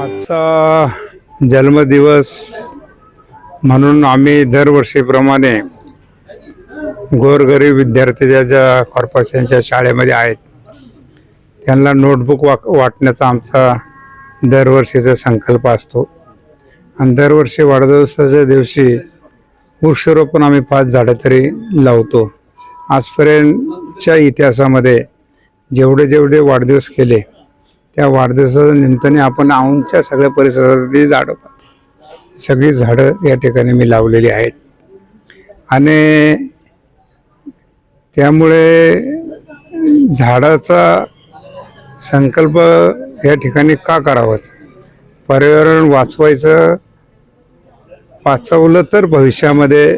आजचा जन्मदिवस म्हणून आम्ही दरवर्षीप्रमाणे गोरगरीब विद्यार्थी ज्या ज्या कॉर्पोरेशनच्या शाळेमध्ये आहेत त्यांना नोटबुक वाक वाटण्याचा आमचा दरवर्षीचा संकल्प असतो. आणि दरवर्षी वाढदिवसाच्या दिवशी वृक्षारोपण आम्ही पाच झाडं तरी लावतो. आजपर्यंतच्या इतिहासामध्ये जेवढे जेवढे वाढदिवस केले त्या वाढदिवसाच्या निमित्ताने आपण औंधच्या सगळ्या परिसरातली झाडं पाहतो. सगळी झाडं या ठिकाणी मी लावलेली आहेत. आणि त्यामुळे झाडाचा संकल्प या ठिकाणी का करावाच पर्यावरण वाचवायचं वाचवलं तर भविष्यामध्ये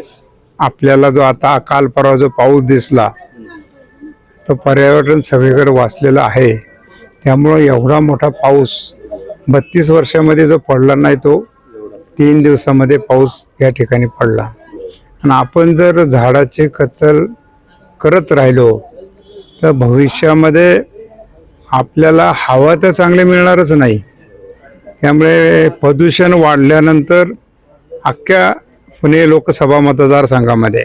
आपल्याला जो आता काल परवा जो पाऊस दिसला तो पर्यावरण सगळीकडे वाचलेलं आहे. त्यामुळं एवढा मोठा पाऊस बत्तीस वर्षामध्ये जो पडला नाही तो तीन दिवसामध्ये पाऊस या ठिकाणी पडला. आणि आपण जर झाडाची कत्तल करत राहिलो तर भविष्यामध्ये आपल्याला हवा तर चांगली मिळणारच नाही. त्यामुळे प्रदूषण वाढल्यानंतर अख्ख्या पुणे लोकसभा मतदारसंघामध्ये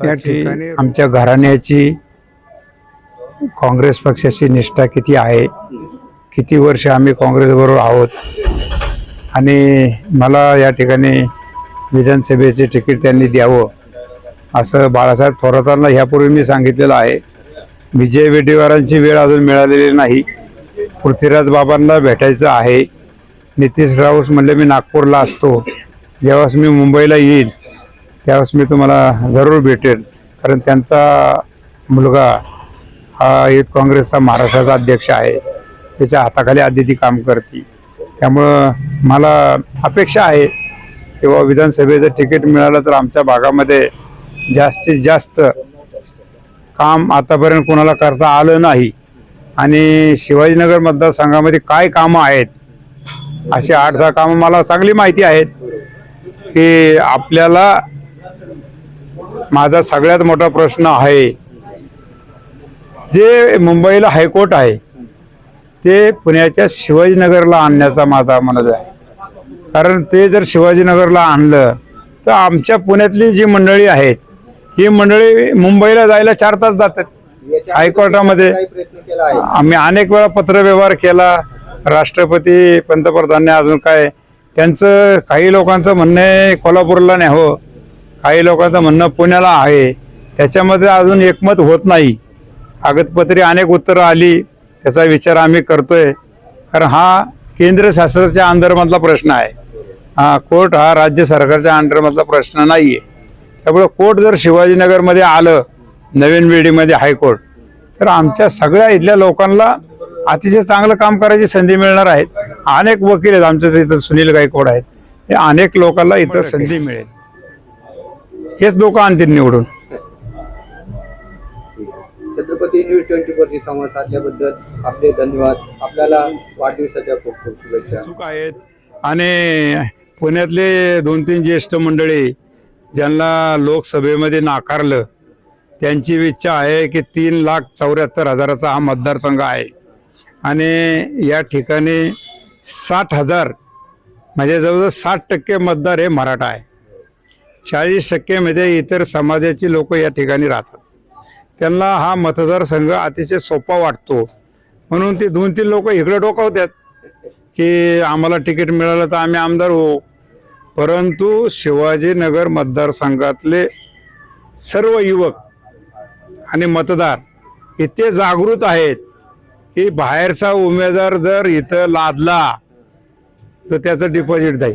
त्या ठिकाणी आमच्या घराण्याची काँग्रेस पक्षाची निष्ठा किती आहे? किती वर्ष आम्ही काँग्रेसबरोबर आहोत? आणि मला या ठिकाणी विधानसभेचे तिकीट त्यांनी द्यावं असं बाळासाहेब थोरातांना ह्यापूर्वी मी सांगितलेलं आहे. विजय वेडेकरांची वेळ अजून मिळालेली नाही. पृथ्वीराज बाबांना भेटायचं आहे. नितीश राऊस म्हणले मी नागपूरला असतो. जेव्हाच मी मुंबईला येईल त्यावेळेस मी तुम्हाला जरूर भेटेल. कारण त्यांचा मुलगा हा युथ काँग्रेसचा महाराष्ट्राचा अध्यक्ष आहे. त्याच्या हाताखाली आधी ती काम करते. त्यामुळं मला अपेक्षा आहे किंवा विधानसभेचं तिकीट मिळालं तर आमच्या भागामध्ये जास्तीत जास्त काम आतापर्यंत कोणाला करता आलं नाही. आणि शिवाजीनगर मतदारसंघामध्ये काय कामं आहेत? अशी आठ दहा कामं मला चांगली माहिती आहेत की आपल्याला माझा सगळ्यात मोठा प्रश्न आहे जे मुंबईला हायकोर्ट आहे ते पुण्याच्या शिवाजीनगरला आणण्याचा माझा मनज आहे. कारण ते जर शिवाजीनगरला आणलं तर आमच्या पुण्यातली जी मंडळी आहेत ही मंडळी मुंबईला जायला चार तास जातात. हायकोर्टामध्ये आम्ही अनेक वेळा पत्रव्यवहार केला. राष्ट्रपती पंतप्रधानांनी अजून काय त्यांचं काही लोकांचं म्हणणं आहे कोल्हापूरला नाही हो. काही लोकांचं म्हणणं पुण्याला आहे. त्याच्यामध्ये अजून एकमत होत नाही. कागदपत्री अनेक उत्तरं आली. त्याचा विचार आम्ही करतोय. कारण हा केंद्र शासनाच्या अंडरमधला प्रश्न आहे. हा कोर्ट हा राज्य सरकारच्या अंडरमधला प्रश्न नाही आहे त्यामुळे कोर्ट जर शिवाजीनगरमध्ये आलं नवीन बिल्डिंगमध्ये हायकोर्ट तर आमच्या सगळ्या इथल्या लोकांना अतिशय चांगलं काम करायची संधी मिळणार आहेत अनेक वकील आहेत आमच्या इथं सुनील गायकवाड आहेत. हे अनेक लोकांना इथं संधी मिळेल. हेच लोक आणतील निवडून. छत्रपती न्यूज ट्वेंटी फोरशी संवाद साधल्याबद्दल आपले धन्यवाद. आपल्याला वाढदिवसाच्या खूप खूप शुभेच्छा. चूक आहेत. आणि पुण्यातले दोन तीन ज्येष्ठ मंडळी ज्यांना लोकसभेमध्ये नाकारलं त्यांची इच्छा आहे की तीन लाख चौऱ्याहत्तर हजाराचा हा मतदारसंघ आहे. आणि या ठिकाणी साठ हजार म्हणजे जवळजवळ साठ टक्के मतदार हे मराठा आहे. चाळीस टक्केमध्ये इतर समाजाची लोक या ठिकाणी राहतात. त्यांना हा मतदारसंघ अतिशय सोपा वाटतो. म्हणून ते दोन तीन लोक इकडे डोकावतात की आम्हाला तिकीट मिळालं तर आम्ही आमदार हो परंतु शिवाजीनगर मतदारसंघातले सर्व युवक आणि मतदार इतके जागृत आहेत की बाहेरचा उमेदवार जर इथं लादला तर त्याचं डिपॉझिट जाईल.